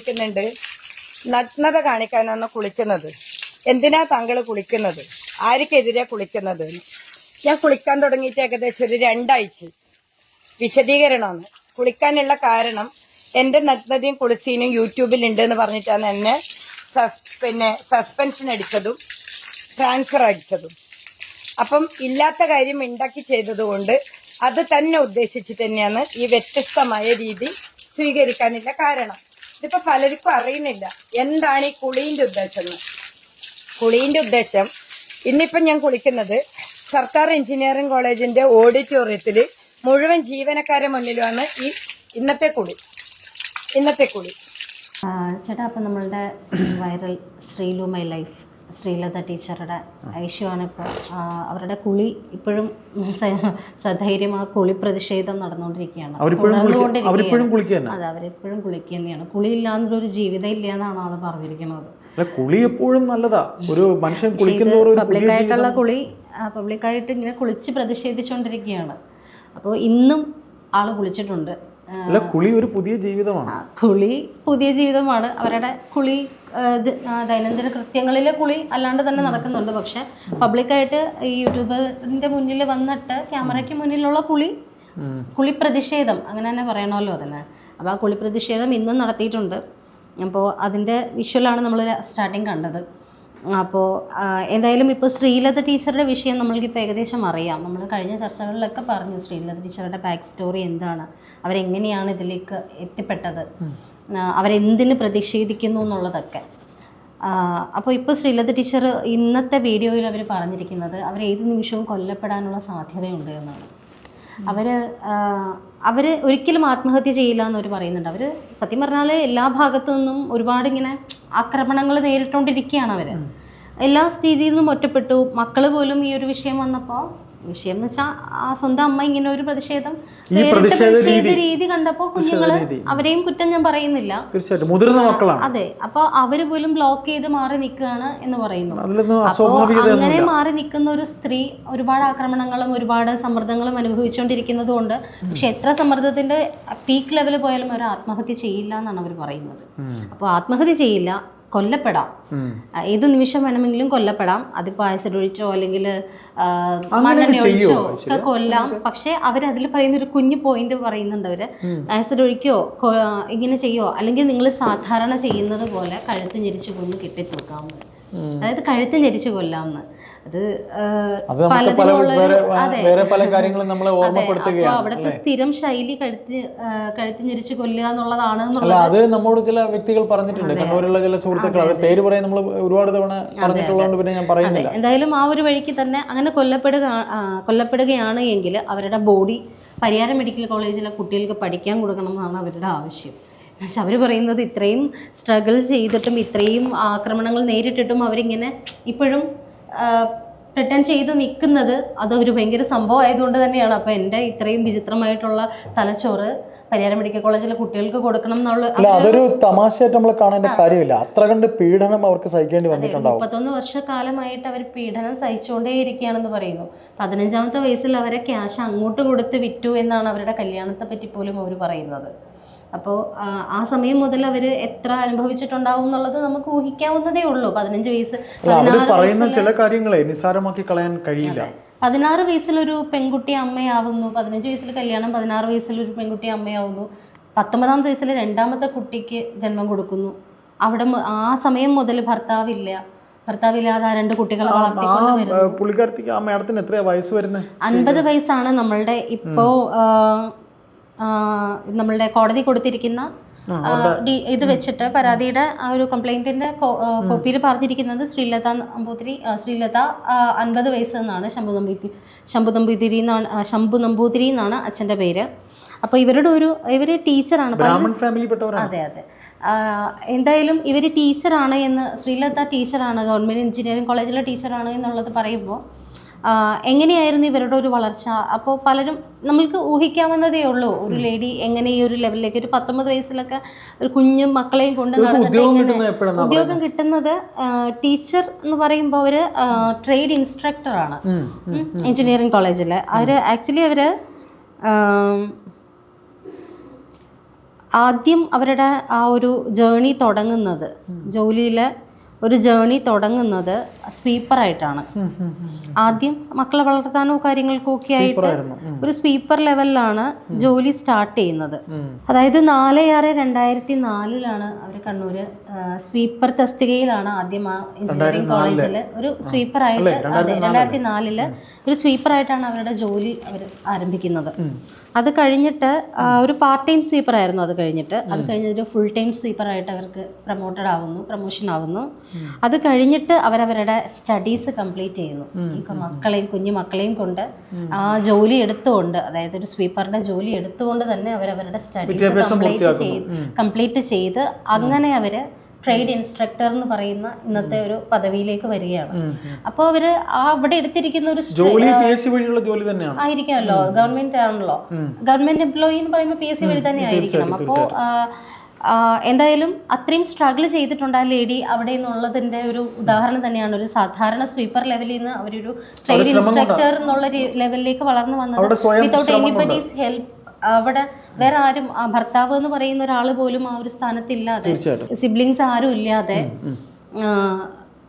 കുളിക്കുന്നുണ്ട്. നഗ്നത കാണിക്കാനാണ് കുളിക്കുന്നത്. എന്തിനാ താങ്കൾ കുളിക്കുന്നത്? ആർക്കെതിരെ കുളിക്കുന്നത്? ഞാൻ കുളിക്കാൻ തുടങ്ങിയിട്ട് ഏകദേശം ഒരു രണ്ടാഴ്ച. വിശദീകരണമാണ്. കുളിക്കാനുള്ള കാരണം എന്റെ നഗ്നതയും കുളിസീനും യൂട്യൂബിൽ ഉണ്ട് എന്ന് പറഞ്ഞിട്ടാണ് എന്നെ പിന്നെ സസ്പെൻഷൻ അടിച്ചതും ട്രാൻസ്ഫർ അടിച്ചതും. അപ്പം ഇല്ലാത്ത കാര്യം ഉണ്ടാക്കി ചെയ്തതുകൊണ്ട് അത് തന്നെ ഉദ്ദേശിച്ച് തന്നെയാണ് ഈ വ്യത്യസ്തമായ രീതി സ്വീകരിക്കാനില്ല കാരണം. ഇതിപ്പോ പലർക്കും അറിയുന്നില്ല. എന്താണ് ഈ കുളീന്റെ ഉദ്ദേശം? എന്ന് കുളീന്റെ ഉദ്ദേശം ഇന്നിപ്പം ഞാൻ കുളിക്കുന്നത് സർക്കാർ എഞ്ചിനീയറിംഗ് കോളേജിന്റെ ഓഡിറ്റോറിയത്തിൽ മുഴുവൻ ജീവനക്കാരെ മുന്നിലുമാണ് ഈ ഇന്നത്തെ കുളി. ഇന്നത്തെ കുളി. ചേട്ടാ അപ്പം നമ്മളുടെ viral Sreelu my life. Sreelatha ടീച്ചറുടെ ഐശ്യമാണ് ഇപ്പോൾ അവരുടെ കുളി ഇപ്പോഴും സധൈര്യം ആ കുളി പ്രതിഷേധം നടന്നുകൊണ്ടിരിക്കുകയാണ്. അതെ അവരെപ്പോഴും കുളിക്കുക തന്നെയാണ്. കുളി ഇല്ലാന്നൊരു ജീവിതം ഇല്ല എന്നാണ് ആൾ പറഞ്ഞിരിക്കുന്നത്. കുളി എപ്പോഴും നല്ലതാ. ഒരു മനുഷ്യൻ ഒരു പബ്ലിക്കായിട്ടുള്ള കുളി പബ്ലിക്കായിട്ട് ഇങ്ങനെ കുളിച്ച് പ്രതിഷേധിച്ചുകൊണ്ടിരിക്കുകയാണ് അപ്പോൾ ഇന്നും ആൾ കുളിച്ചിട്ടുണ്ട്. അല്ല കുളി ഒരു പുതിയ ജീവിതമാണ്. കുളി പുതിയ ജീവിതമാണ്. അവരുടെ കുളി ദൈനംദിന കൃത്യങ്ങളിലെ കുളി അല്ലാണ്ട് തന്നെ നടക്കുന്നുണ്ട്. പക്ഷെ പബ്ലിക്കായിട്ട് ഈ യൂട്യൂബിന്റെ മുന്നിൽ വന്നിട്ട് ക്യാമറയ്ക്ക് മുന്നിലുള്ള കുളി കുളി പ്രതിഷേധം അങ്ങനെ തന്നെ പറയണമല്ലോ അതിന്. അപ്പോൾ ആ കുളി പ്രതിഷേധം ഇന്നും നടത്തിയിട്ടുണ്ട്. അപ്പോൾ അതിന്റെ വിഷ്വലാണ് നമ്മൾ സ്റ്റാർട്ടിങ് കണ്ടത്. അപ്പോൾ എന്തായാലും ഇപ്പോൾ ശ്രീലത ടീച്ചറുടെ വിഷയം നമ്മൾക്കിപ്പോൾ ഏകദേശം അറിയാം. നമ്മൾ കഴിഞ്ഞ ചർച്ചകളിലൊക്കെ പറഞ്ഞു ശ്രീലത ടീച്ചറുടെ ബാക്ക് സ്റ്റോറി എന്താണ് അവരെങ്ങനെയാണ് ഇതിലേക്ക് എത്തിപ്പെട്ടത് അവരെന്തിന് പ്രതിഷേധിക്കുന്നു എന്നുള്ളതൊക്കെ. അപ്പോൾ ഇപ്പോൾ ശ്രീലത ടീച്ചർ ഇന്നത്തെ വീഡിയോയിൽ അവർ പറഞ്ഞിരിക്കുന്നത് അവർ ഏത് നിമിഷവും കൊല്ലപ്പെടാനുള്ള സാധ്യതയുണ്ട് എന്നാണ്. അവർ അവർ ഒരിക്കലും ആത്മഹത്യ ചെയ്യില്ല എന്ന് എന്നവർ പറയുന്നുണ്ട്. അവർ സത്യം പറഞ്ഞാൽ എല്ലാ ഭാഗത്തു നിന്നും ഒരുപാട് ഇങ്ങനെ ആക്രമണങ്ങൾ നേരിട്ടുകൊണ്ടിരിക്കുകയാണ് അവർ എല്ലാ സ്ഥിതിയിൽ നിന്നും ഒറ്റപ്പെട്ടു. മക്കൾ പോലും ഈ ഒരു വിഷയം വന്നപ്പോൾ വിഷയം എന്ന് വെച്ചാൽ ആ സ്വന്തം അമ്മ ഇങ്ങനെ ഒരു പ്രതിഷേധം പ്രതിഷേധ രീതി. കണ്ടപ്പോ കണ്ടപ്പോൾ കുഞ്ഞുങ്ങൾ അവരെയും കുറ്റം ഞാൻ പറയുന്നില്ല. തീർച്ചയായിട്ടും. മുതിർന്ന മക്കളാണ്. അതെ. അപ്പൊ അവർ പോലും ബ്ലോക്ക് ചെയ്ത് മാറി നിൽക്കുകയാണ് എന്ന് പറയുന്നു. അങ്ങനെ മാറി നിൽക്കുന്ന ഒരു സ്ത്രീ ഒരുപാട് ആക്രമണങ്ങളും ഒരുപാട് സമ്മർദ്ദങ്ങളും അനുഭവിച്ചുകൊണ്ടിരിക്കുന്നത് കൊണ്ട് പക്ഷെ എത്ര സമ്മർദ്ദത്തിന്റെ പീക്ക് ലെവൽ പോയാലും അവർ ആത്മഹത്യ ചെയ്യില്ല എന്നാണ് അവർ പറയുന്നത്. അപ്പോൾ ആത്മഹത്യ ചെയ്യില്ല. കൊല്ലപ്പെടാം. ഏത് നിമിഷം വേണമെങ്കിലും കൊല്ലപ്പെടാം. അതിപ്പോൾ ആസിഡ് ഒഴിച്ചോ അല്ലെങ്കിൽ മണ്ണെണ്ണ ഒഴിച്ചോ ഒക്കെ കൊല്ലാം. പക്ഷെ അവർ അതിൽ പറയുന്ന ഒരു കുഞ്ഞു പോയിന്റ് പറയുന്നുണ്ട് അവർ ആസിഡ് ഒഴിക്കോ ഇങ്ങനെ ചെയ്യോ അല്ലെങ്കിൽ നിങ്ങൾ സാധാരണ ചെയ്യുന്നത് പോലെ കഴുത്ത് ഞെരിച്ച് കൊന്ന് കെട്ടിത്തൂക്കാമെന്ന് അതായത് കഴുത്ത് ഞെരിച്ച് കൊല്ലാമെന്ന് അത് അതെ. അവിടുത്തെ സ്ഥിരം ശൈലി കഴുത്തി കഴുത്തിഞ്ഞിരിച്ച് കഴുത്ത് ഞെരിച്ച് കൊല്ലുക എന്നുള്ളതാണ് അത് നമ്മോട് ചില വ്യക്തികൾ പറഞ്ഞിട്ടുണ്ട്. കണ്ണൂരുള്ള ചില സുഹൃത്തുക്കൾ അത്. പേര് പറയാൻ നമ്മൾ ഒരുപാട് തവണ പറഞ്ഞിട്ടുള്ളതുകൊണ്ട് പിന്നെ ഞാൻ പറയുന്നില്ല. എന്തായാലും ആ ഒരു വഴിക്ക് തന്നെ അങ്ങനെ കൊല്ലപ്പെടുക കൊല്ലപ്പെടുകയാണ് എങ്കിൽ അവരുടെ ബോഡി പരിയാരം മെഡിക്കൽ കോളേജിലെ കുട്ടികൾക്ക് പഠിക്കാൻ കൊടുക്കണം എന്നാണ് അവരുടെ ആവശ്യം. പക്ഷെ അവർ പറയുന്നത് ഇത്രയും സ്ട്രഗിൾ ചെയ്തിട്ടും ഇത്രയും ആക്രമണങ്ങൾ നേരിട്ടിട്ടും അവരിങ്ങനെ ഇപ്പോഴും പ്രിട്ടൻ ചെയ്ത് നിൽക്കുന്നത് അതൊരു ഭയങ്കര സംഭവം ആയതുകൊണ്ട് തന്നെയാണ്. അപ്പോൾ എന്റെ ഇത്രയും വിചിത്രമായിട്ടുള്ള തലച്ചോറ് പരിയാരം മെഡിക്കൽ കോളേജിലെ കുട്ടികൾക്ക് കൊടുക്കണം എന്നുള്ള അതൊരു തമാശയായിട്ട് നമ്മൾ കാണേണ്ട കാര്യമില്ല. അത്ര കണ്ട് പീഡനം അവർക്ക് സഹിക്കേണ്ടി വന്നിട്ടുണ്ടാവും. മുപ്പത്തൊന്ന് വർഷക്കാലമായിട്ട് അവർ പീഡനം സഹിച്ചുകൊണ്ടേയിരിക്കുകയാണെന്ന് പറയുന്നു. പതിനഞ്ചാമത്തെ വയസ്സിൽ അവരെ ക്യാഷ് അങ്ങോട്ട് കൊടുത്ത് വിറ്റു എന്നാണ് അവരുടെ കല്യാണത്തെ പറ്റി പോലും അവർ പറയുന്നത്. അപ്പോൾ ആ സമയം മുതൽ അവർ എത്ര അനുഭവിച്ചിട്ടുണ്ടാവും എന്നുള്ളത് നമുക്ക് ഊഹിക്കാവുന്നതേ ഉള്ളൂ. പതിനഞ്ച് വയസ്സ് പറയുന്ന ചില കാര്യങ്ങളെ നിസ്സാരമാക്കി കളയാൻ കഴിയില്ല. പതിനാറ് വയസ്സിലൊരു പെൺകുട്ടി അമ്മയാവുന്നു പതിനഞ്ച് വയസ്സിൽ കല്യാണം പതിനാറ് വയസ്സിൽ ഒരു പെൺകുട്ടി അമ്മയാവുന്നു പത്തൊമ്പതാമത്തെ വയസ്സിൽ രണ്ടാമത്തെ കുട്ടിക്ക് ജന്മം കൊടുക്കുന്നു. അവിടെ ആ സമയം മുതൽ ഭർത്താവില്ല. ഭർത്താവില്ലാതെ ആ രണ്ട് കുട്ടികളെ വളർത്തിക്കൊണ്ട് വരുന്നു. അൻപത് വയസ്സാണ് നമ്മളുടെ ഇപ്പോ നമ്മളുടെ കോടതി കൊടുത്തിരിക്കുന്ന ഇത് വെച്ചിട്ട് പരാതിയുടെ ആ ഒരു കംപ്ലൈന്റിന്റെ കോപ്പിയിൽ പറഞ്ഞിരിക്കുന്നത് ശ്രീലത നമ്പൂതിരി ശ്രീലത അൻപത് വയസ്സ് എന്നാണ് ശംഭു നമ്പൂതിരി ശംഭു നമ്പൂതിരി എന്നാണ് ശംഭു നമ്പൂതിരി എന്നാണ് അച്ഛന്റെ പേര്. അപ്പോൾ ഇവരുടെ ഒരു ഇവർ ടീച്ചറാണ്. അതെ അതെ. എന്തായാലും ഇവർ ടീച്ചറാണ് എന്ന് ശ്രീലത ടീച്ചറാണ് ഗവൺമെന്റ് എഞ്ചിനീയറിംഗ് കോളേജിലെ ടീച്ചറാണ് എന്നുള്ളത് പറയുമ്പോൾ എങ്ങനെയായിരുന്നു ഇവരുടെ ഒരു വളർച്ച? അപ്പോൾ പലരും നമ്മൾക്ക് ഊഹിക്കാവുന്നതേ ഉള്ളൂ. ഒരു ലേഡി എങ്ങനെ ഈ ഒരു ലെവലിലേക്ക് ഒരു പത്തൊമ്പത് വയസ്സിലൊക്കെ ഒരു കുഞ്ഞു മക്കളെയും കൊണ്ട് നടന്നിട്ട് ഉദ്യോഗം കിട്ടുന്നത് ടീച്ചർ എന്ന് പറയുമ്പോൾ അവർ ട്രേഡ് ഇൻസ്ട്രക്ടറാണ് എഞ്ചിനീയറിംഗ് കോളേജിൽ അവർ ആക്ച്വലി അവർ ആദ്യം അവരുടെ ആ ഒരു ജേണി തുടങ്ങുന്നത് ജോലിയിലെ ഒരു ജേണി തുടങ്ങുന്നത് സ്വീപ്പറായിട്ടാണ് ആദ്യം മക്കളെ വളർത്താനോ കാര്യങ്ങൾക്കോ ഒക്കെ ആയിട്ട് ഒരു സ്വീപ്പർ ലെവലിലാണ് ജോലി സ്റ്റാർട്ട് ചെയ്യുന്നത്. അതായത് നാല് ആറ് രണ്ടായിരത്തി നാലിലാണ് അവർ കണ്ണൂര് സ്വീപ്പർ തസ്തികയിലാണ് ആദ്യം ആ എഞ്ചിനീയറിംഗ് കോളേജിൽ ഒരു സ്വീപ്പറായിട്ട് രണ്ടായിരത്തി നാലിൽ ഒരു സ്വീപ്പറായിട്ടാണ് അവരുടെ ജോലി അവർ ആരംഭിക്കുന്നത്. അത് കഴിഞ്ഞിട്ട് ഒരു പാർട്ട് ടൈം സ്വീപ്പർ ആയിരുന്നു അത് കഴിഞ്ഞിട്ട്. അത് കഴിഞ്ഞിട്ട് ഫുൾ ടൈം സ്വീപ്പർ ആയിട്ട് അവർക്ക് പ്രൊമോട്ടഡ് ആവുന്നു പ്രൊമോഷൻ ആവുന്നു. അത് കഴിഞ്ഞിട്ട് അവരവരുടെ സ്റ്റഡീസ് കംപ്ലീറ്റ് ചെയ്യുന്നു. മക്കളെയും കുഞ്ഞു മക്കളെയും കൊണ്ട് ആ ജോലി എടുത്തുകൊണ്ട് അതായത് ഒരു സ്വീപ്പറിന്റെ ജോലി എടുത്തുകൊണ്ട് തന്നെ അവരവരുടെ സ്റ്റഡീസ് കംപ്ലീറ്റ് ചെയ്ത് കംപ്ലീറ്റ് ചെയ്ത് അങ്ങനെ അവർ ട്രേഡ് ഇൻസ്ട്രക്ടർ എന്ന് പറയുന്ന ഇന്നത്തെ ഒരു പദവിയിലേക്ക് വരികയാണ്. അപ്പോൾ അവർ ആ അവിടെ എടുത്തിരിക്കുന്ന ഒരു ജോലി വഴിയുള്ള ജോലി തന്നെയാണ്. ആയിരിക്കാമല്ലോ. ഗവൺമെന്റ് ആണല്ലോ. ഗവൺമെന്റ് എംപ്ലോയി എന്ന് പറയുമ്പോൾ പി എസ് സി വഴി തന്നെ ആയിരിക്കണം. അപ്പോൾ എന്തായാലും അത്രയും സ്ട്രഗിൾ ചെയ്തിട്ടുണ്ട് ആ ലേഡി അവിടെ നിന്നുള്ളതിന്റെ ഒരു ഉദാഹരണം തന്നെയാണ്. ഒരു സാധാരണ സ്വീപ്പർ ലെവലിൽ നിന്ന് അവരൊരു ട്രേഡ് ഇൻസ്ട്രക്ടർ എന്നുള്ള ലെവലിലേക്ക് വളർന്നു വന്നത് വിതൗട്ട് എനിബഡീസ് ഹെൽപ്പ് അവിടെ വേറെ ആരും ഭർത്താവ് എന്ന് പറയുന്ന ഒരാൾ പോലും ആ ഒരു സ്ഥാനത്തില്ലാതെ സിബ്ലിങ്സ് ആരും ഇല്ലാതെ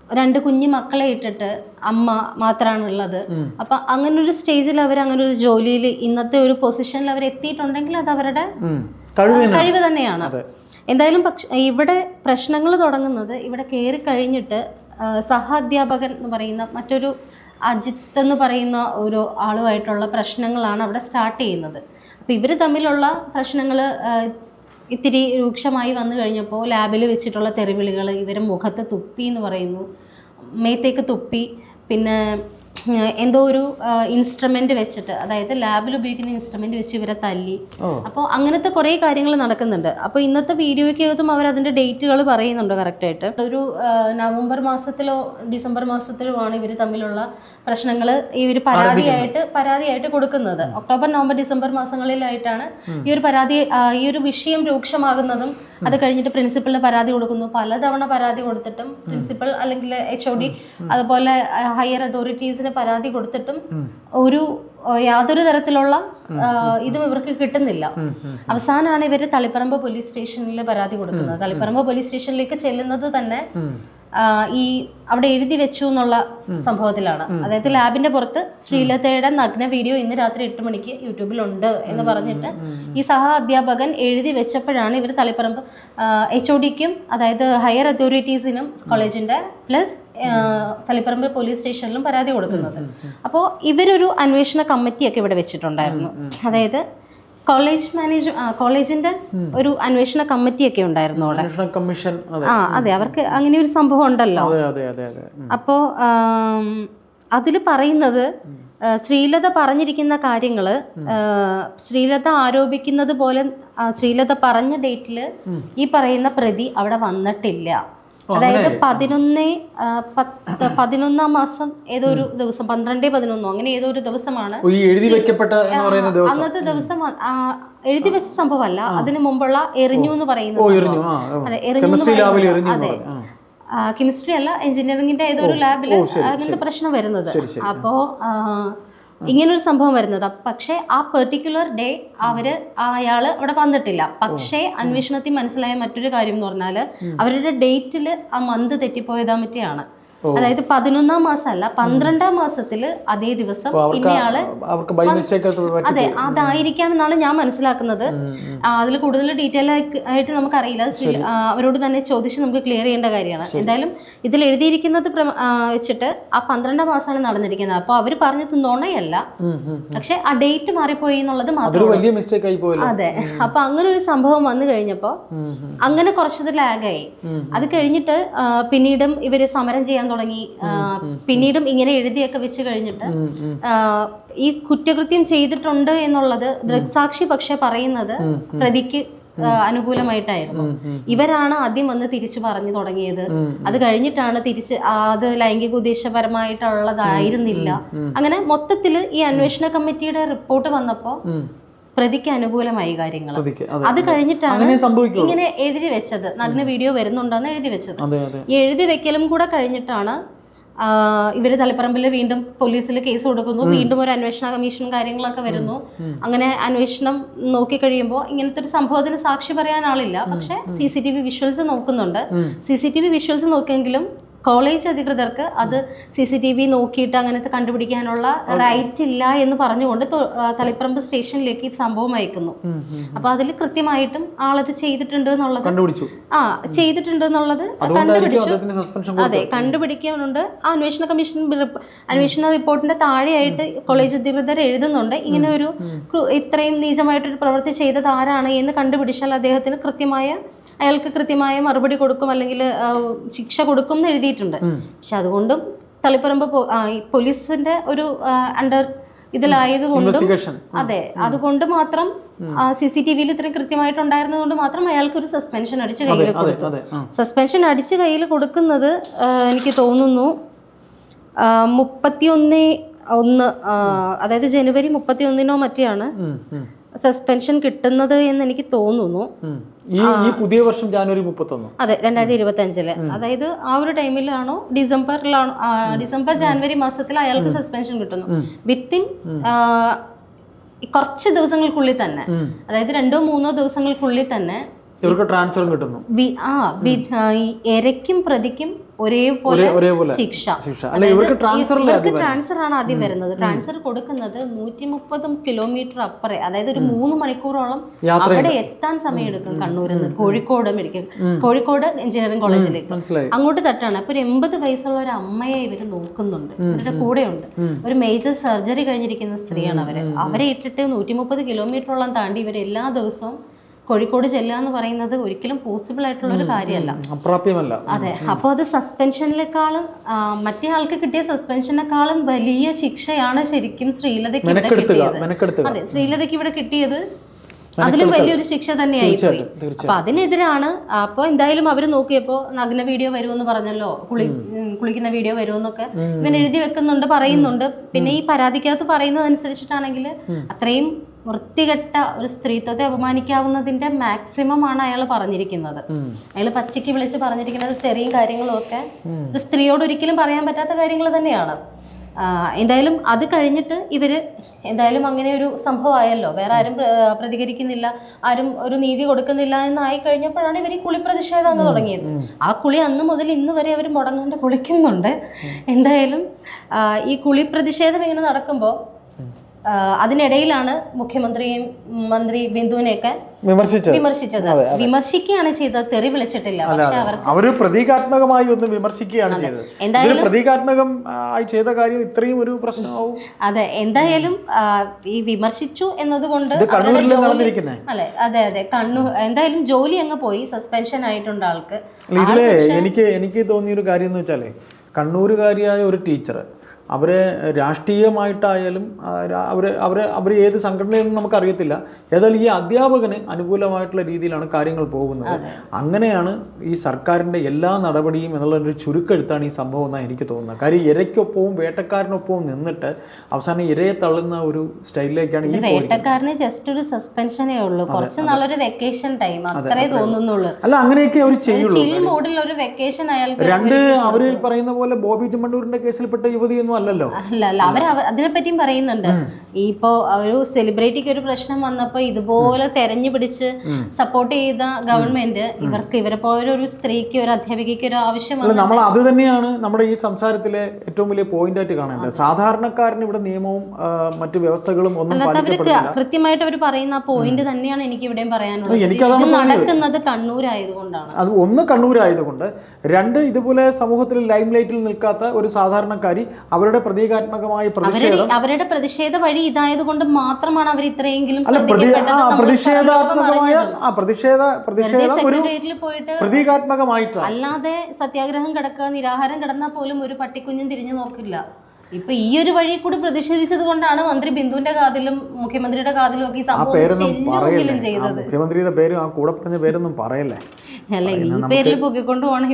രണ്ട് കുഞ്ഞു മക്കളെ ഇട്ടിട്ട് അമ്മ മാത്രമാണ് ഉള്ളത് അപ്പൊ അങ്ങനെ ഒരു സ്റ്റേജിൽ അവർ അങ്ങനെ ഒരു ജോലിയിൽ ഇന്നത്തെ ഒരു പൊസിഷനിൽ അവർ എത്തിയിട്ടുണ്ടെങ്കിൽ അത് അവരുടെ. കഴിവ് തന്നെ. കഴിവ് തന്നെയാണ്. എന്തായാലും പക്ഷെ ഇവിടെ പ്രശ്നങ്ങൾ തുടങ്ങുന്നത് ഇവിടെ കയറി കഴിഞ്ഞിട്ട് സഹാധ്യാപകൻ സഹ അധ്യാപകൻ എന്ന് പറയുന്ന മറ്റൊരു അജിത്ത് എന്ന് പറയുന്ന ഒരു ആളുമായിട്ടുള്ള പ്രശ്നങ്ങളാണ് അവിടെ സ്റ്റാർട്ട് ചെയ്യുന്നത്. അപ്പോൾ ഇവർ തമ്മിലുള്ള പ്രശ്നങ്ങൾ ഇത്തിരി രൂക്ഷമായി വന്നു കഴിഞ്ഞപ്പോൾ ലാബിൽ വെച്ചിട്ടുള്ള തെറിവിളികൾ ഇവരെ മുഖത്ത് തുപ്പി എന്ന് പറയുന്നു. മേത്തേക്ക് തുപ്പി. പിന്നെ എന്തോ ഒരു ഇൻസ്ട്രുമെന്റ് വെച്ചിട്ട് അതായത് ലാബിൽ ഉപയോഗിക്കുന്ന ഇൻസ്ട്രുമെന്റ് വെച്ച് ഇവരെ തല്ലി. അപ്പോൾ അങ്ങനത്തെ കുറേ കാര്യങ്ങൾ നടക്കുന്നുണ്ട്. അപ്പോൾ ഇന്നത്തെ വീഡിയോയ്ക്കകത്തും അവർ അതിന്റെ ഡേറ്റുകൾ പറയുന്നുണ്ട് കറക്റ്റായിട്ട്. ഒരു നവംബർ മാസത്തിലോ ഡിസംബർ മാസത്തിലോ ആണ് ഇവർ തമ്മിലുള്ള പ്രശ്നങ്ങൾ ഇവർ പരാതിയായിട്ട് പരാതിയായിട്ട് കൊടുക്കുന്നത്. ഒക്ടോബർ നവംബർ ഡിസംബർ മാസങ്ങളിലായിട്ടാണ് ഈ ഒരു പരാതി ഈ ഒരു വിഷയം രൂക്ഷമാകുന്നതും അത് കഴിഞ്ഞിട്ട് പ്രിൻസിപ്പളിന് പരാതി കൊടുക്കുന്നു. പലതവണ പരാതി കൊടുത്തിട്ടും പ്രിൻസിപ്പൽ അല്ലെങ്കിൽ എച്ച് ഒ ഡി അതുപോലെ ഹയർ അതോറിറ്റീസിന് പരാതി കൊടുത്തിട്ടും ഒരു യാതൊരു തരത്തിലുള്ള ഇതും ഇവർക്ക് കിട്ടുന്നില്ല. അവസാനമാണ് ഇവർ തളിപ്പറമ്പ് പോലീസ് സ്റ്റേഷനിൽ പരാതി കൊടുക്കുന്നത്. തളിപ്പറമ്പ് പോലീസ് സ്റ്റേഷനിലേക്ക് ചെല്ലുന്നത് തന്നെ ഈ അവിടെ എഴുതി വെച്ചു എന്നുള്ള സംഭവത്തിലാണ്. അതായത് ലാബിന്റെ പുറത്ത് ശ്രീലതയുടെ നഗ്ന വീഡിയോ ഇന്ന് രാത്രി എട്ട് മണിക്ക് യൂട്യൂബിലുണ്ട് എന്ന് പറഞ്ഞിട്ട് ഈ സഹ അധ്യാപകൻ എഴുതി വെച്ചപ്പോഴാണ് ഇവർ തളിപ്പറമ്പ് എച്ച് ഒ ഡിക്കും അതായത് ഹയർ അതോറിറ്റീസിനും കോളേജിന്റെ പ്ലസ് തളിപ്പറമ്പ് പോലീസ് സ്റ്റേഷനിലും പരാതി കൊടുക്കുന്നത്. അപ്പോൾ ഇവരൊരു അന്വേഷണ കമ്മിറ്റിയൊക്കെ ഇവിടെ വെച്ചിട്ടുണ്ടായിരുന്നു. അതായത് കോളേജ് മാനേജ് കോളേജിന്റെ ഒരു അന്വേഷണ കമ്മിറ്റി ഒക്കെ ഉണ്ടായിരുന്നു അവിടെ. കമ്മീഷൻ ആ അതെ അവർക്ക് അങ്ങനെ ഒരു സംഭവം ഉണ്ടല്ലോ. അപ്പോ അതിൽ പറയുന്നത് ശ്രീലത പറഞ്ഞിരിക്കുന്ന കാര്യങ്ങൾ ശ്രീലത ആരോപിക്കുന്നത് പോലെ ശ്രീലത പറഞ്ഞ ഡേറ്റിൽ ഈ പറയുന്ന പ്രതി അവിടെ വന്നിട്ടില്ല. അതായത് പതിനൊന്ന് പത്ത് പതിനൊന്നാം മാസം ഏതോ ഒരു ദിവസം പന്ത്രണ്ടേ പതിനൊന്നോ അങ്ങനെ ഏതോ ഒരു ദിവസമാണ് എഴുതി വെക്കപ്പെട്ട അന്നത്തെ ദിവസം എഴുതി വെച്ച സംഭവമല്ല അതിനു മുമ്പുള്ള എറിഞ്ഞു എന്ന് പറയുന്നത് അതെ എറിഞ്ഞു അതെ. കെമിസ്ട്രി അല്ല എഞ്ചിനീയറിംഗിന്റെ ഏതോ ഒരു ലാബിൽ അങ്ങനത്തെ പ്രശ്നം വരുന്നത്. അപ്പോ ഇങ്ങനൊരു സംഭവം വരുന്നത്. പക്ഷെ ആ പെർട്ടിക്കുലർ ഡേ അവർ അയാൾ അവിടെ വന്നിട്ടില്ല. പക്ഷേ അന്വേഷണത്തിൽ മനസ്സിലായ മറ്റൊരു കാര്യം എന്ന് പറഞ്ഞാൽ അവരുടെ ഡേറ്റിൽ ആ മന്ത് തെറ്റിപ്പോയതാ പറ്റിയാണ് അതായത് പതിനൊന്നാം മാസമല്ല പന്ത്രണ്ടാം മാസത്തിൽ അതേ ദിവസം ഇന്നയാൾ അതെ അതായിരിക്കാം എന്നാണ് ഞാൻ മനസ്സിലാക്കുന്നത്. അതിൽ കൂടുതൽ ഡീറ്റെയിൽ ആയിട്ട് നമുക്കറിയില്ല. അവരോട് തന്നെ ചോദിച്ച് നമുക്ക് ക്ലിയർ ചെയ്യേണ്ട കാര്യമാണ്. എന്തായാലും ഇതിൽ എഴുതിയിരിക്കുന്നത് വെച്ചിട്ട് ആ പന്ത്രണ്ടാം മാസമാണ് നടന്നിരിക്കുന്നത്. അപ്പോൾ അവർ പറഞ്ഞത് നുണയല്ല. പക്ഷെ ആ ഡേറ്റ് മാറിപ്പോയി എന്നുള്ളത് മാത്രം അതെ. അപ്പൊ അങ്ങനെ ഒരു സംഭവം വന്നു കഴിഞ്ഞപ്പോ അങ്ങനെ കുറച്ചത് ലാഗായി അത് കഴിഞ്ഞിട്ട് പിന്നീടും ഇവർ സമരം ചെയ്യാൻ തുടങ്ങി. പിന്നീടും ഇങ്ങനെ എഴുതിയൊക്കെ വെച്ച് കഴിഞ്ഞിട്ട് ഈ കുറ്റകൃത്യം ചെയ്തിട്ടുണ്ട് എന്നുള്ളത് ദൃക്സാക്ഷി പക്ഷെ പറയുന്നത് പ്രതിക്ക് അനുകൂലമായിട്ടായിരുന്നു. ഇവരാണ് ആദ്യം വന്ന് തിരിച്ചു പറഞ്ഞു തുടങ്ങിയത്. അത് കഴിഞ്ഞിട്ടാണ് തിരിച്ച് അത് ലൈംഗിക ഉദ്ദേശപരമായിട്ടുള്ളതായിരുന്നില്ല. അങ്ങനെ മൊത്തത്തിൽ ഈ അന്വേഷണ കമ്മിറ്റിയുടെ റിപ്പോർട്ട് വന്നപ്പോ പ്രതിക്ക് അനുകൂലമായി കാര്യങ്ങൾ അത്. കഴിഞ്ഞിട്ടാണ് ഇങ്ങനെ എഴുതി വെച്ചത്. നഗ്ന വീഡിയോ വരുന്നുണ്ടെന്ന് എഴുതി വെച്ചത്. ഈ എഴുതി വെക്കലും കൂടെ കഴിഞ്ഞിട്ടാണ് ഇവർ തലപ്പറമ്പിൽ വീണ്ടും പോലീസിൽ കേസ് കൊടുക്കുന്നു. വീണ്ടും ഒരു അന്വേഷണ കമ്മീഷൻ കാര്യങ്ങളൊക്കെ വരുന്നു. അങ്ങനെ അന്വേഷണം നോക്കി കഴിയുമ്പോൾ ഇങ്ങനത്തെ ഒരു സംഭവത്തിന് സാക്ഷി പറയാൻ ആളില്ല. പക്ഷെ C C T V visuals നോക്കുന്നുണ്ട്. C C T V visuals നോക്കിയെങ്കിലും college അധികൃതർക്ക് അത് സി സി ടി വി നോക്കിയിട്ട് അങ്ങനത്തെ കണ്ടുപിടിക്കാനുള്ള റൈറ്റ് ഇല്ല എന്ന് പറഞ്ഞുകൊണ്ട് തളിപ്പറമ്പ് സ്റ്റേഷനിലേക്ക് ഈ സംഭവം അയക്കുന്നു. അപ്പൊ അതിൽ കൃത്യമായിട്ടും ആളത് ചെയ്തിട്ടുണ്ട് എന്നുള്ളത് കണ്ടുപിടിച്ചു. ആ ചെയ്തിട്ടുണ്ട് എന്നുള്ളത് കണ്ടുപിടിച്ചു. അതെ കണ്ടുപിടിക്കുന്നുണ്ട് ആ അന്വേഷണ കമ്മീഷൻ അന്വേഷണ റിപ്പോർട്ടിന്റെ താഴെയായിട്ട് കോളേജ് അധികൃതർ എഴുതുന്നുണ്ട്. ഇങ്ങനെ ഒരു ഇത്രയും നീചമായിട്ടൊരു പ്രവൃത്തി ചെയ്തത് ആരാണ് എന്ന് കണ്ടുപിടിച്ചാൽ അദ്ദേഹത്തിന് കൃത്യമായ അയാൾക്ക് കൃത്യമായ മറുപടി കൊടുക്കും അല്ലെങ്കിൽ ശിക്ഷ കൊടുക്കും എന്ന് എഴുതിയിട്ടുണ്ട്. പക്ഷെ അതുകൊണ്ടും തളിപ്പറമ്പ് പോലീസിന്റെ ഒരു അണ്ടർ ഇതിലായതുകൊണ്ടും അതെ അതുകൊണ്ട് മാത്രം സി സി ടി വിയിൽ ഇത്രയും കൃത്യമായിട്ടുണ്ടായിരുന്നത് കൊണ്ട് മാത്രം അയാൾക്ക് ഒരു സസ്പെൻഷൻ അടിച്ച് കയ്യിൽ കൊടുത്തു. സസ്പെൻഷൻ അടിച്ച് കയ്യിൽ കൊടുക്കുന്നത് എനിക്ക് തോന്നുന്നു മുപ്പത്തിയൊന്ന് ഒന്ന് അതായത് ജനുവരി മുപ്പത്തി ഒന്നിനോ മറ്റെയാണ് ഉം, സസ്പെൻഷൻ കിട്ടുന്നത് എന്ന് എനിക്ക് തോന്നുന്നു ഈ പുതിയ വർഷം ജാനുവരി മുപ്പത്തൊന്ന്. അതെ രണ്ടായിരത്തി ഇരുപത്തി അഞ്ചിൽ അതായത് ആ ഒരു ടൈമിലാണോ ഡിസംബറിലാണോ ഡിസംബർ ജാനുവരി മാസത്തിൽ അയാൾക്ക് സസ്പെൻഷൻ കിട്ടുന്നു. വിത്തിൻ കുറച്ച് ദിവസങ്ങൾക്കുള്ളിൽ തന്നെ. അതായത് രണ്ടോ മൂന്നോ ദിവസങ്ങൾക്കുള്ളിൽ തന്നെ ഇവർക്ക് ട്രാൻസ്ഫർ കിട്ടുന്നു. ആ എരയ്ക്കും പ്രതിക്കും ഒരേപോലെ ഒരേ- ഒരേപോലെ ശിക്ഷ. ഇവർക്ക് ട്രാൻസ്ഫർ ആണ് ആദ്യം വരുന്നത്. ട്രാൻസ്ഫർ കൊടുക്കുന്നത് നൂറ്റി മുപ്പതും കിലോമീറ്റർ അപ്പുറേ. അതായത് ഒരു മൂന്ന് മണിക്കൂറോളം അവിടെ എത്താൻ സമയം എടുക്കും കണ്ണൂരിൽ നിന്ന്. കോഴിക്കോട് മെഡിക്കൽ കോഴിക്കോട് എഞ്ചിനീയറിംഗ് കോളേജിലേക്ക്. അങ്ങോട്ട് തട്ടാണ്. അപ്പൊ ഒരു എൺപത് വയസ്സുള്ള ഒരു അമ്മയെ ഇവർ നോക്കുന്നുണ്ട്. ഇവരുടെ കൂടെയുണ്ട്. ഒരു മേജർ സർജറി കഴിഞ്ഞിരിക്കുന്ന സ്ത്രീയാണ് അവർ. അവരെ ഇട്ടിട്ട് നൂറ്റി മുപ്പത് കിലോമീറ്ററോളം താണ്ടി ഇവർ എല്ലാ ദിവസവും കോഴിക്കോട് ചെല്ലുക എന്ന് പറയുന്നത് ഒരിക്കലും പോസിബിൾ ആയിട്ടുള്ള ഒരു കാര്യമല്ല. അപ്രാപ്യമല്ല. അതെ. അപ്പോൾ അത് സസ്പെൻഷനിലേക്കാളും മറ്റേ ആൾക്ക് കിട്ടിയ സസ്പെൻഷനേക്കാളും വലിയ ശിക്ഷയാണ് ശരിക്കും ശ്രീലതയ്ക്ക് ഇവിടെ കിട്ടിയത്. അതെ ശ്രീലതയ്ക്ക് ഇവിടെ കിട്ടിയത് അതിലും വലിയൊരു ശിക്ഷ തന്നെയായി പോയി അപ്പൊ അതിനെതിരാണ് അപ്പൊ എന്തായാലും അവർ നോക്കിയപ്പോ നഗ്ന വീഡിയോ വരുമെന്ന് പറഞ്ഞല്ലോ കുളി കുളിക്കുന്ന വീഡിയോ വരുമെന്നൊക്കെ ഇവൻ എഴുതി വെക്കുന്നുണ്ട് പറയുന്നുണ്ട്. പിന്നെ ഈ പരാതിക്കകത്ത് പറയുന്നത് അനുസരിച്ചിട്ടാണെങ്കിൽ അത്രയും വൃത്തികെട്ട ഒരു സ്ത്രീത്വത്തെ അപമാനിക്കാവുന്നതിന്റെ മാക്സിമം ആണ് അയാൾ പറഞ്ഞിരിക്കുന്നത്. അയാൾ പച്ചയ്ക്ക് വിളിച്ച് പറഞ്ഞിരിക്കുന്നത് തെറിയും കാര്യങ്ങളും ഒക്കെ ഒരു സ്ത്രീയോട് ഒരിക്കലും പറയാൻ പറ്റാത്ത കാര്യങ്ങൾ തന്നെയാണ്. എന്തായാലും അത് കഴിഞ്ഞിട്ട് ഇവർ എന്തായാലും അങ്ങനെ ഒരു സംഭവമായല്ലോ. വേറെ ആരും പ്രതികരിക്കുന്നില്ല ആരും ഒരു നീതി കൊടുക്കുന്നില്ല എന്നായി കഴിഞ്ഞപ്പോഴാണ് ഇവർ ഈ കുളി പ്രതിഷേധം അന്ന് തുടങ്ങിയത്. ആ കുളി അന്ന് മുതൽ ഇന്ന് വരെ അവർ മുടങ്ങാണ്ട് കുളിക്കുന്നുണ്ട്. എന്തായാലും ഈ കുളി പ്രതിഷേധം ഇങ്ങനെ നടക്കുമ്പോൾ അതിനിടയിലാണ് മുഖ്യമന്ത്രിയും മന്ത്രി ബിന്ദുവിനെയൊക്കെ വിമർശിച്ചത്. വിമർശിച്ചത്. വിമർശിക്കുകയാണ് ചെയ്തത്. തെറി വിളിച്ചിട്ടില്ല. പക്ഷെ അവർ അവർ പ്രതീകാത്മകമായി ഒന്ന് വിമർശിക്കുകയാണ് ചെയ്തത്. എന്തായാലും പ്രതീകാത്മകം ആയി ചെയ്ത കാര്യം ഇത്രയും ഒരു പ്രശ്നമാവും. അതെ. എന്തായാലും ഈ വിമർശിച്ചു എന്നതുകൊണ്ട് അല്ലെ അതെ അതെ. കണ്ണൂർ എന്തായാലും ജോലി അങ്ങ് പോയി. സസ്പെൻഷൻ ആയിട്ടുണ്ട് ആൾക്ക്. ഇതിലെ എനിക്ക് എനിക്ക് തോന്നിയ ഒരു കാര്യം എന്ന് വെച്ചാലേ കണ്ണൂരുകാരിയായ ഒരു ടീച്ചർ അവരെ രാഷ്ട്രീയമായിട്ടായാലും അവർ അവർ അവർ അവർ അവർ ഏത് സംഘടനയെന്ന് നമുക്കറിയത്തില്ല. ഏതായാലും ഈ അധ്യാപകന് അനുകൂലമായിട്ടുള്ള രീതിയിലാണ് കാര്യങ്ങൾ പോകുന്നത്. അങ്ങനെയാണ് ഈ സർക്കാരിന്റെ എല്ലാ നടപടിയും എന്നുള്ളൊരു ചുരുക്കെടുത്താണ് ഈ സംഭവം എന്നാണ് എനിക്ക് തോന്നുന്നത്. കാര്യം ഇരയ്ക്കൊപ്പവും വേട്ടക്കാരനൊപ്പവും നിന്നിട്ട് അവസാനം ഇരയെ തള്ളുന്ന ഒരു സ്റ്റൈലിലേക്കാണ് ഈ വേട്ടക്കാരന് ജസ്റ്റ് ഒരു സസ്പെൻഷനേ ഉള്ളൂ. കുറച്ച് നാളൊരു വെക്കേഷൻ ടൈം അത്രേ തോന്നുന്നുള്ളൂ. അല്ല അങ്ങനെയൊക്കെ അവർ ചെയ്യുള്ളൂ. മോഡിൽ ഒരു വെക്കേഷൻ അയാൾക്ക് രണ്ട് അവർ പറയുന്ന പോലെ ബോബി ചെമ്മണ്ണൂരിന്റെ കേസിൽപ്പെട്ട യുവതിയൊന്നും അല്ലല്ലോ. അല്ല അല്ല. അവർ അതിനെപ്പറ്റിയും പറയുന്നുണ്ട്. ഇപ്പോ ഒരു സെലിബ്രിറ്റിക്ക് ഒരു പ്രശ്നം വന്നപ്പോ ഇതുപോലെ തെരഞ്ഞു പിടിച്ച് സപ്പോർട്ട് ചെയ്ത ഗവൺമെന്റ് ഇവർക്ക് ഇവരെ പോലെ ഒരു സ്ത്രീക്ക് ഒരു അധ്യാപികയ്ക്ക് ഒരു ആവശ്യമാണ്. നമ്മൾ അത് തന്നെയാണ് നമ്മുടെ ഈ സംസാരത്തിലെ ഏറ്റവും വലിയ പോയിന്റ് ആയിട്ട് കാണേണ്ടത്. സാധാരണക്കാരന് ഇവിടെ നിയമവും മറ്റു വ്യവസ്ഥകളും ഒന്നും കൃത്യമായിട്ട് അവർ പറയുന്ന ആ പോയിന്റ് തന്നെയാണ് എനിക്ക് ഇവിടെയും പറയാനുള്ളത്. നടക്കുന്നത് കണ്ണൂരായതുകൊണ്ടാണ്. അത് ഒന്ന് കണ്ണൂരായതുകൊണ്ട് രണ്ട് ഇതുപോലെ സമൂഹത്തിൽ ലൈം ലൈറ്റിൽ നിൽക്കാത്ത ഒരു സാധാരണക്കാരി അവരുടെ പ്രതീകാത്മകമായ അവരുടെ പ്രതിഷേധം അവരുടെ പ്രതിഷേധ വഴി ഇതായത് കൊണ്ട് മാത്രമാണ് അവർ ഇത്രയെങ്കിലും ആ ശ്രദ്ധിക്കപ്പെട്ടത് പ്രതിഷേധാത്മകമായ ആ പ്രതിഷേധ പ്രതിഷേധം ഒരു പ്രതീകാത്മകമായിട്ടാണ്. അല്ലാതെ സത്യാഗ്രഹം കിടക്കുക നിരാഹാരം കിടന്നാൽ പോലും ഒരു പട്ടിക്കുഞ്ഞും തിരിഞ്ഞു നോക്കില്ല. ഇപ്പൊ ഈ ഒരു വഴി കൂടി പ്രതിഷേധിച്ചത് കൊണ്ടാണ് മന്ത്രി ബിന്ദുവിന്റെ കാതിലും മുഖ്യമന്ത്രിയുടെ കാതിലും ഒക്കെ ഈ സംഭവം ചെയ്തത്. മുഖ്യമന്ത്രിയുടെ പേരും ആ കൂടെ പറഞ്ഞ പേരൊന്നും പറയല്ലേ? അല്ല ഈ പേരിൽ പൊക്കിക്കൊണ്ട് പോകണം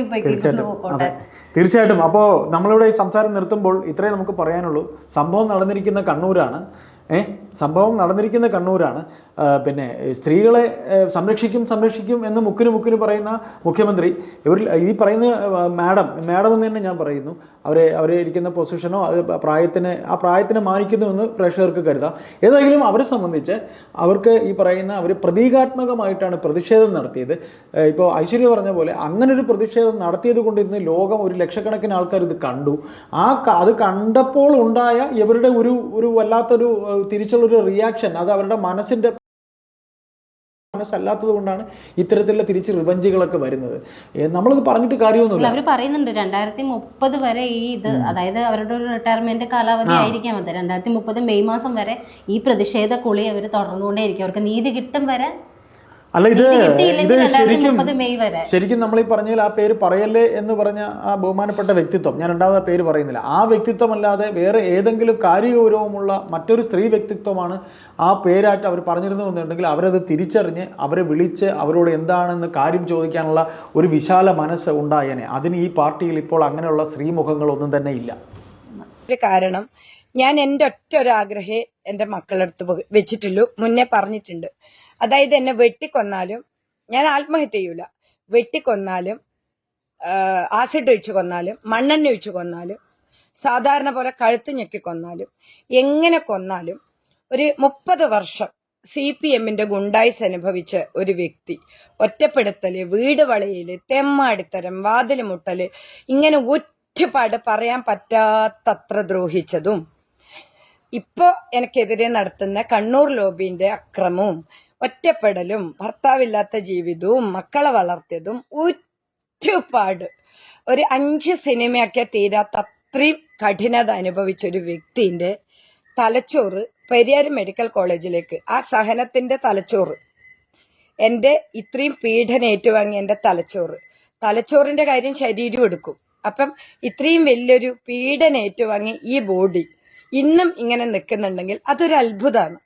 പോകട്ടെ തീർച്ചയായിട്ടും. അപ്പോൾ നമ്മളിവിടെ ഈ സംസാരം നിർത്തുമ്പോൾ ഇത്രയും നമുക്ക് പറയാനുള്ളൂ. സംഭവം നടന്നിരിക്കുന്ന കണ്ണൂരാണ്. ഏഹ് സംഭവം നടന്നിരിക്കുന്ന കണ്ണൂരാണ്. പിന്നെ സ്ത്രീകളെ സംരക്ഷിക്കും സംരക്ഷിക്കും എന്ന് മുക്കിന് മുക്കിന് പറയുന്ന മുഖ്യമന്ത്രി ഇവരിൽ ഈ പറയുന്ന മാഡം മാഡം എന്ന് തന്നെ ഞാൻ പറയുന്നു അവരെ അവരെ ഇരിക്കുന്ന പൊസിഷനോ അത് പ്രായത്തിന് ആ പ്രായത്തിനെ മാനിക്കുന്നുവെന്ന് പ്രേക്ഷകർക്ക് കരുതാം. ഏതെങ്കിലും അവരെ സംബന്ധിച്ച് അവർക്ക് ഈ പറയുന്ന അവർ പ്രതീകാത്മകമായിട്ടാണ് പ്രതിഷേധം നടത്തിയത്. ഇപ്പോൾ ഐശ്വര്യ പറഞ്ഞ പോലെ അങ്ങനെ ഒരു പ്രതിഷേധം നടത്തിയത് കൊണ്ട് ഇന്ന് ലോകം ഒരു ലക്ഷക്കണക്കിന് ആൾക്കാർ ഇത് കണ്ടു. ആ അത് കണ്ടപ്പോൾ ഉണ്ടായ ഇവരുടെ ഒരു ഒരു വല്ലാത്തൊരു തിരിച്ചുള്ളൊരു റിയാക്ഷൻ അത് അവരുടെ മനസ്സിന്റെ മനസ്സല്ലാത്തത് കൊണ്ടാണ് ഇത്തരത്തിലുള്ള തിരിച്ച് റിവഞ്ചുകളൊക്കെ വരുന്നത്. നമ്മളിത് പറഞ്ഞിട്ട് കാര്യമൊന്നുമില്ല. അവർ പറയുന്നുണ്ട് രണ്ടായിരത്തി മുപ്പത് വരെ ഈ ഇത് അതായത് അവരുടെ ഒരു റിട്ടയർമെന്റ് കാലാവധി ആയിരിക്കാം അത്. രണ്ടായിരത്തി മുപ്പത് മെയ് മാസം വരെ ഈ പ്രതിഷേധ കുളി അവർ തുടർന്നുകൊണ്ടേയിരിക്കും. അവർക്ക് നീതി കിട്ടും വരെ അല്ല ഇത് ഇത് ശരിക്കും മുപ്പത് മെയ് വരെ. ശരിക്കും നമ്മൾ ഈ പറഞ്ഞതിൽ ആ പേര് പറയല്ലേ എന്ന് പറഞ്ഞ ആ ബഹുമാനപ്പെട്ട വ്യക്തിത്വം ഞാൻ രണ്ടാമത് പേര് പറയുന്നില്ല. ആ വ്യക്തിത്വമല്ലാതെ വേറെ ഏതെങ്കിലും കാര്യഗൗരവമുള്ള മറ്റൊരു സ്ത്രീ വ്യക്തിത്വമാണ് ആ പേരായിട്ട് അവർ പറഞ്ഞിരുന്നു എന്നുണ്ടെങ്കിൽ അവരത് തിരിച്ചറിഞ്ഞ് അവരെ വിളിച്ച് അവരോട് എന്താണെന്ന് കാര്യം ചോദിക്കാനുള്ള ഒരു വിശാല മനസ്സ് ഉണ്ടായേനെ. അതിന് ഈ പാർട്ടിയിൽ ഇപ്പോൾ അങ്ങനെയുള്ള സ്ത്രീമുഖങ്ങളൊന്നും തന്നെ ഇല്ല. കാരണം ഞാൻ എന്റെ ഒറ്റ ഒരു ആഗ്രഹേ എന്റെ മക്കളടുത്ത് അടുത്ത് വെച്ചിട്ടുള്ളൂ. മുന്നേ പറഞ്ഞിട്ടുണ്ട്. അതായത് എന്നെ വെട്ടിക്കൊന്നാലും ഞാൻ ആത്മഹത്യ ചെയ്യൂല. വെട്ടിക്കൊന്നാലും ആസിഡ് ഒഴിച്ച് കൊന്നാലും മണ്ണെണ്ണ ഒഴിച്ച് കൊന്നാലും സാധാരണ പോലെ കഴുത്ത് ഞെക്കി കൊന്നാലും എങ്ങനെ കൊന്നാലും ഒരു മുപ്പത് വർഷം സി പി എമ്മിന്റെ ഗുണ്ടായിസ് അനുഭവിച്ച ഒരു വ്യക്തി ഒറ്റപ്പെടുത്തൽ വീട് വളയിൽ തെമ്മാടിത്തരം വാതിൽ മുട്ടൽ ഇങ്ങനെ ഒറ്റപ്പാട് പറയാൻ പറ്റാത്തത്ര ദ്രോഹിച്ചതും. ഇപ്പോ എനിക്കെതിരെ നടത്തുന്ന കണ്ണൂർ ലോബിന്റെ അക്രമവും ഒറ്റപ്പെടലും ഭർത്താവില്ലാത്ത ജീവിതവും മക്കളെ വളർത്തിയതും ഒരുപാട്. ഒരു അഞ്ച് സിനിമയൊക്കെ തീരാത്ത അത്രയും കഠിനത അനുഭവിച്ച ഒരു വ്യക്തിന്റെ തലച്ചോറ് പെരിയാർ മെഡിക്കൽ കോളേജിലേക്ക് ആ സഹനത്തിന്റെ തലച്ചോറ്. എന്റെ ഇത്രയും പീഡനം ഏറ്റുവാങ്ങിയ എന്റെ തലച്ചോറ്. തലച്ചോറിന്റെ കാര്യം ശരീരം എടുക്കും. അപ്പം ഇത്രയും വലിയൊരു പീഡനം ഏറ്റുവാങ്ങി ഈ ബോഡി. ഇന്നും ഇങ്ങനെ നിൽക്കുന്നുണ്ടെങ്കിൽ അതൊരു അത്ഭുതമാണ്.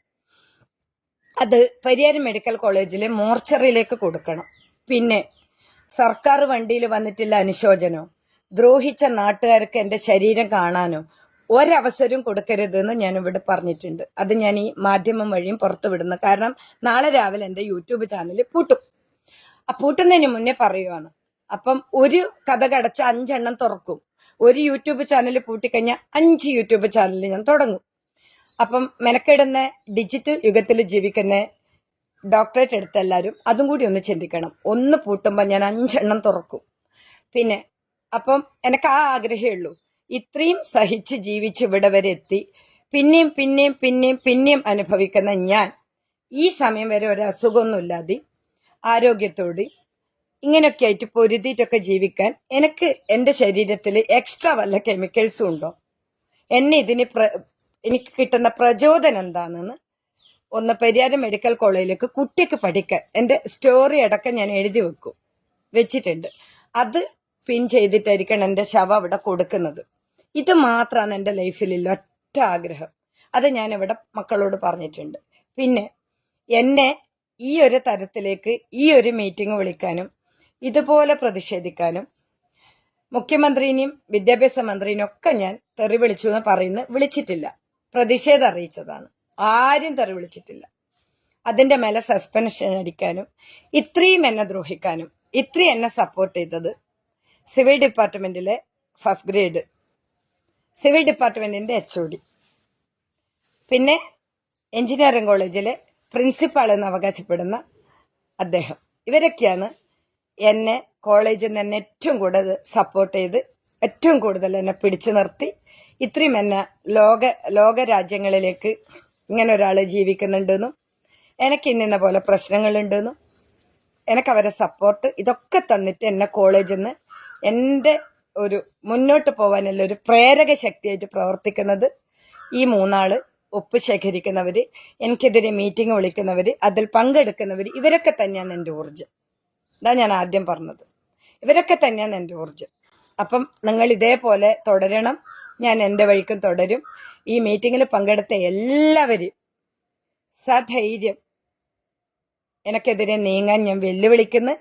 അത് പരിയാരം മെഡിക്കൽ കോളേജിലെ മോർച്ചറിയിലേക്ക് കൊടുക്കണം. പിന്നെ സർക്കാർ വണ്ടിയിൽ വന്നിട്ടില്ല അനുശോചനോ ദ്രോഹിച്ച നാട്ടുകാർക്ക് എന്റെ ശരീരം കാണാനോ ഒരവസരവും കൊടുക്കരുതെന്ന് ഞാൻ ഇവിടെ പറഞ്ഞിട്ടുണ്ട്. അത് ഞാൻ ഈ മാധ്യമം വഴിയും പുറത്തു വിടുന്നു. കാരണം നാളെ രാവിലെ എന്റെ യൂട്യൂബ് ചാനൽ പൂട്ടും. ആ പൂട്ടുന്നതിന് മുന്നേ പറയുവാണ് അപ്പം ഒരു കഥ കടച്ച അഞ്ചെണ്ണം തുറക്കും. ഒരു യൂട്യൂബ് ചാനൽ പൂട്ടിക്കഴിഞ്ഞാൽ അഞ്ച് യൂട്യൂബ് ചാനൽ ഞാൻ തുടങ്ങും. അപ്പം മെനക്കെടുന്ന ഡിജിറ്റൽ യുഗത്തിൽ ജീവിക്കുന്ന ഡോക്ടറേറ്റ് എടുത്ത എല്ലാവരും അതും കൂടി ഒന്ന് ചിന്തിക്കണം. ഒന്ന് പൂട്ടുമ്പോൾ ഞാൻ അഞ്ചെണ്ണം തുറക്കും. പിന്നെ അപ്പം എനിക്ക് ആ ആഗ്രഹമേ ഉള്ളൂ. ഇത്രയും സഹിച്ച് ജീവിച്ച് ഇവിടെ വരെ എത്തി. പിന്നെയും പിന്നെയും പിന്നെയും പിന്നെയും അനുഭവിക്കുന്ന ഞാൻ ഈ സമയം വരെ ഒരു അസുഖമൊന്നുമില്ലാതെ ആരോഗ്യത്തോടെ ഇങ്ങനെയൊക്കെ ആയിട്ട് പൊരുതിയിട്ടൊക്കെ ജീവിക്കാൻ എനിക്ക് എന്റെ ശരീരത്തിൽ എക്സ്ട്രാ വല്ല കെമിക്കൽസും ഉണ്ടോ? എന്നെ ഇതിന് എനിക്ക് കിട്ടുന്ന പ്രചോദനം എന്താണെന്ന് ഒന്ന് പെരിയാരം മെഡിക്കൽ കോളേജിലേക്ക് കുട്ടിക്ക് പഠിക്കാൻ എന്റെ സ്റ്റോറി അടക്കം ഞാൻ എഴുതി വെക്കും വെച്ചിട്ടുണ്ട്. അത് പിൻ ചെയ്തിട്ടായിരിക്കണം എന്റെ ശവം അവിടെ കൊടുക്കുന്നത്. ഇത് മാത്രമാണ് എന്റെ ലൈഫിലുള്ള ഒറ്റ ആഗ്രഹം. അത് ഞാൻ ഇവിടെ മക്കളോട് പറഞ്ഞിട്ടുണ്ട്. പിന്നെ എന്നെ ഈ ഒരു തരത്തിലേക്ക് ഈ ഒരു മീറ്റിംഗ് വിളിക്കാനും ഇതുപോലെ പ്രതിഷേധിക്കാനും മുഖ്യമന്ത്രിനെയും വിദ്യാഭ്യാസ മന്ത്രിനെയും ഒക്കെ ഞാൻ തെറി വിളിച്ചു എന്ന് പറയുന്നത് വിളിച്ചിട്ടില്ല. പ്രതിഷേധം അറിയിച്ചതാണ്. ആരും തെറി വിളിച്ചിട്ടില്ല. അതിന്റെ മേലെ സസ്പെൻഷൻ അടിക്കാനും ഇത്രയും എന്നെ ദ്രോഹിക്കാനും ഇത്രയും എന്നെ സപ്പോർട്ട് ചെയ്തത് സിവിൽ ഡിപ്പാർട്ട്മെന്റിലെ ഫസ്റ്റ് ഗ്രേഡ് സിവിൽ ഡിപ്പാർട്ട്മെന്റിന്റെ എച്ച് ഒ ഡി പിന്നെ എഞ്ചിനീയറിംഗ് കോളേജിലെ പ്രിൻസിപ്പാൾ എന്ന് അവകാശപ്പെടുന്ന അദ്ദേഹം. ഇവരൊക്കെയാണ് എന്നെ കോളേജിൽ നിന്ന് ഏറ്റവും കൂടുതൽ സപ്പോർട്ട് ചെയ്ത് ഏറ്റവും കൂടുതൽ എന്നെ പിടിച്ചു നിർത്തി ഇത്രയും എന്നെ ലോക ലോക രാജ്യങ്ങളിലേക്ക് ഇങ്ങനെ ഒരാൾ ജീവിക്കുന്നുണ്ടെന്നും എനിക്ക് ഇന്നിന്ന പോലെ പ്രശ്നങ്ങളുണ്ടെന്നും എനിക്ക് അവരെ സപ്പോർട്ട് ഇതൊക്കെ തന്നിട്ട് എന്നെ കോളേജിൽ നിന്ന് എന്റെ ഒരു മുന്നോട്ട് പോകാനുള്ള ഒരു പ്രേരക ശക്തിയായിട്ട് പ്രവർത്തിക്കുന്നത് ഈ മൂന്നാൾ ഒപ്പ് ശേഖരിക്കുന്നവർ എനിക്കെതിരെ മീറ്റിംഗ് വിളിക്കുന്നവർ അതിൽ പങ്കെടുക്കുന്നവർ ഇവരൊക്കെ തന്നെയാണ് എന്റെ ഊർജം ഇതാ ഞാൻ ആദ്യം പറഞ്ഞത്. ഇവരൊക്കെ തന്നെയാണ് എന്റെ ഊർജം അപ്പം നിങ്ങൾ ഇതേപോലെ തുടരണം. ഞാൻ എന്റെ വഴിക്കും തുടരും. ഈ മീറ്റിങ്ങിൽ പങ്കെടുത്ത എല്ലാവരും സധൈര്യം. എനിക്കെതിരെ നീങ്ങാൻ ഞാൻ വെല്ലുവിളിക്കുന്നു.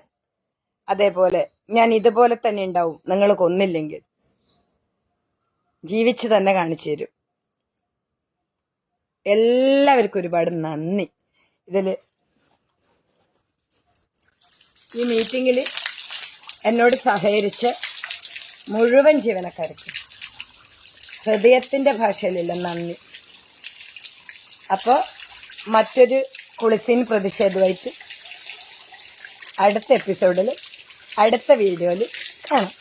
അതേപോലെ ഞാൻ ഇതുപോലെ തന്നെ ഉണ്ടാവും. നിങ്ങൾ കൊന്നില്ലെങ്കിൽ ജീവിച്ച് തന്നെ കാണിച്ചു തരും. എല്ലാവർക്കും ഒരുപാട് നന്ദി. ഇതിൽ ഈ മീറ്റിങ്ങിൽ എന്നോട് സഹകരിച്ച് മുഴുവൻ ജീവനക്കാർക്കും ഹൃദയത്തിന്റെ ഭാഷയിലല്ല നന്ദി. അപ്പോൾ മറ്റൊരു കുളിസീൻ പ്രതിഷേധമായിട്ട് അടുത്ത എപ്പിസോഡിൽ അടുത്ത വീഡിയോയിൽ കാണാം.